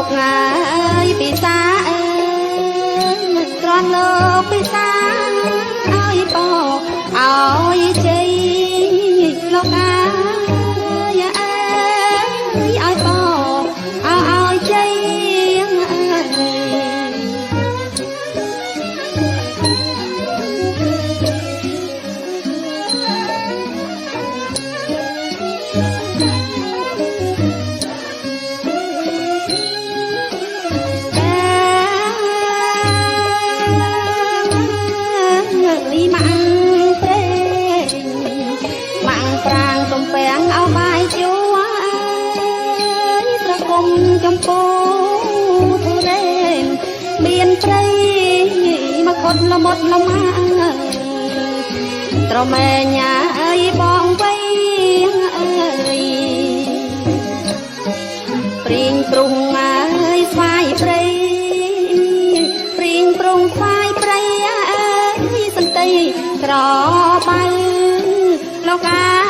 រាន់លោក ម៉ាំងព្រេងម៉ាំងប្រាងទំពាំងឲ្យបាយជួយត្រគុំចំពោទុរេនមានព្រៃមកខុតលមុតលមាត្រមែញ៉ាអើយបងវៃអើយព្រៀងព្រុង ក្របៅលោកអាអើ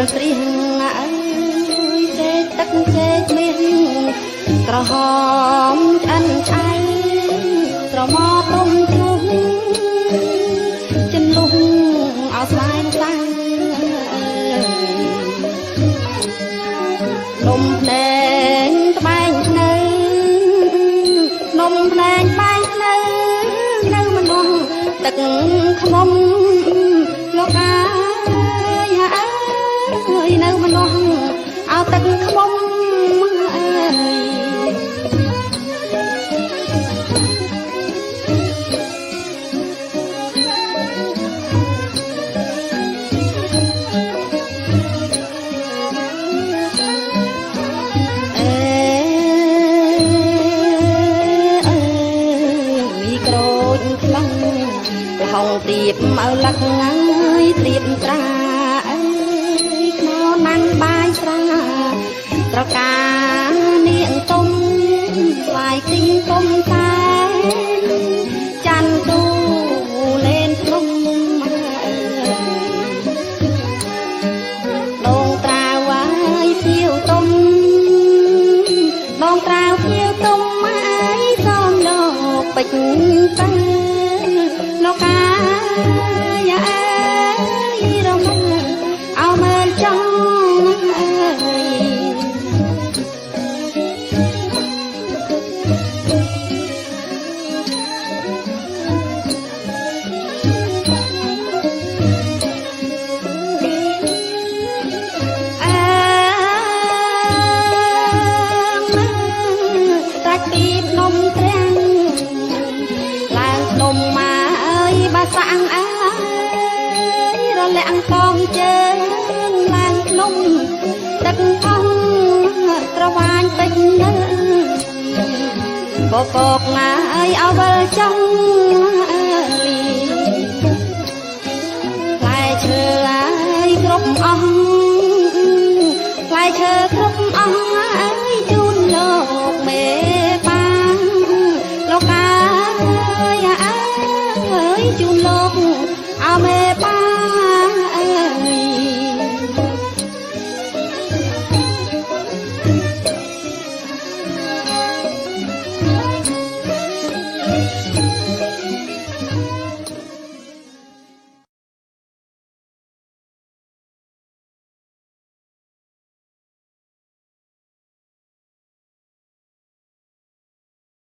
យត្រៀលត្រៀងអើយចេកទឹកចេកមាសក្រហមឆ្អិនឆ្អៃស្រមោទុំជ្រុះចិនលុះឲ្យស្វាយសាំងនំភ្នែងត្បែងភ្នៅនំភ្នែងត្បែងភ្នៅនៅមនុស្សទឹកខ្មុំលោកអា ក្រូចខ្លងលហងទៀបឲ្យលឹកហើយទៀបត្រាអើយខ្មោណាំងបាយស្រាត្រកានាងទុំស្វាយគិញគុំតែ ទៅលោកអាយអើយ កកណាអើយអវលចង់អើយផ្លែឈើអាយគ្រប់អស់ផ្លែឈើគ្រប់អស់អាយជូនលោកមេបាលោកអាយ